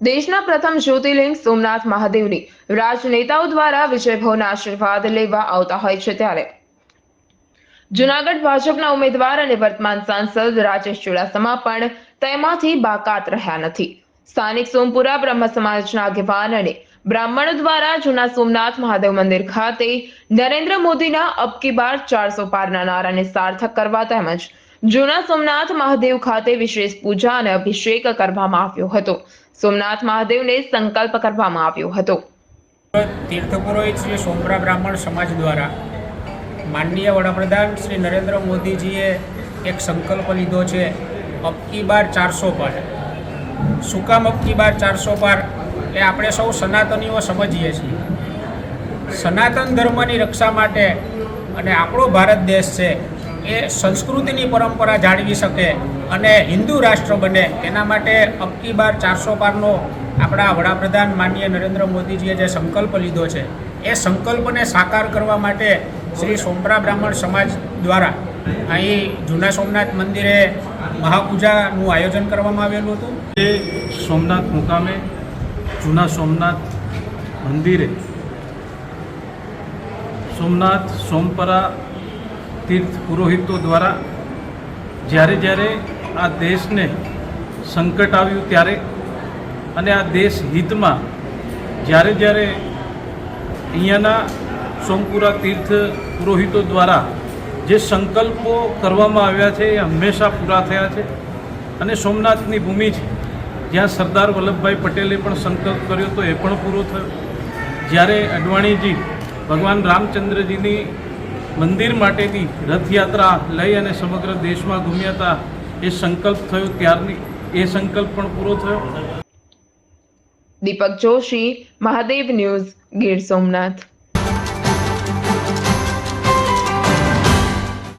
દેશના પ્રથમ જ્યોતિર્લિંગ સોમનાથ મહાદેવની. રાજનેતાઓ દ્વારા વિજયભવના આશીર્વાદ લેવા આવતા હોય છે ત્યારે. જુનાગઢ ભાજપના ઉમેદવાર અને વર્તમાન સાંસદ રાજેશ ચુડાસમા પણ તેમાંથી બાકાત રહ્યા નથી. સ્થાનિક સોમપુરા બ્રહ્મ સમાજના આગેવાન અને બ્રાહ્મણો દ્વારા જૂના સોમનાથ મહાદેવ મંદિર ખાતે નરેન્દ્ર મોદીના અબકી બાર ચારસો પારના નારાને સાર્થક કરવા તેમજ જૂના સોમનાથ મહાદેવ ખાતે વિશેષ પૂજા અને અભિષેક કરવામાં આવ્યો હતો. સોમનાથ મહાદેવને સંકલ્પ કરવામાં આવ્યો હતો. તીર્થ શ્રી સોમરા બ્રાહ્મણ સમાજ દ્વારા માનનીય વડાપ્રધાન શ્રી નરેન્દ્ર મોદીજીએ એક સંકલ્પ લીધો છે, અબકી બાર ચારસો પાર. શું અબકી બાર ચારસો પાર? એ આપણે સૌ સનાતનીઓ સમજીએ છીએ. સનાતન ધર્મની રક્ષા માટે અને આપણો ભારત દેશ છે એ સંસ્કૃતિની પરંપરા જાળવી શકે અને હિન્દુ રાષ્ટ્ર બને, એના માટે અબકી બાર ચારસો પારનો આપણા વડાપ્રધાન માનનીય નરેન્દ્ર મોદીજીએ જે સંકલ્પ લીધો છે, એ સંકલ્પને સાકાર કરવા માટે શ્રી સોમપરા બ્રાહ્મણ સમાજ દ્વારા અહીં જૂના સોમનાથ મંદિરે મહાપૂજાનું આયોજન કરવામાં આવેલું હતું. એ સોમનાથ મુકામે જૂના સોમનાથ મંદિરે સોમનાથ સોમપરા તીર્થ પુરોહિતો દ્વારા જ્યારે જ્યારે આ દેશને સંકટ આવ્યું ત્યારે અને આ દેશ હિતમાં જ્યારે જ્યારે અહીંયાના સોમપુરા તીર્થ પુરોહિતો દ્વારા જે સંકલ્પો કરવામાં આવ્યા છે એ હંમેશા પૂરા થયા છે અને સોમનાથની ભૂમિ છે. જ્યાં સરદાર વલ્લભભાઈ પટેલે પણ સંકલ્પ કર્યો તો એ પણ પૂરો થયો. જ્યારે અડવાણીજી ભગવાન રામચંદ્રજીની મંદિર માટેની રથયાત્રા લઈ અને સમગ્ર દેશમાં ઘૂમ્યા હતા એ સંકલ્પ થયો ત્યારની એ સંકલ્પ પણ પૂરો થયો. દીપક જોશી, મહાદેવ ન્યૂઝ ગીર સોમનાથ.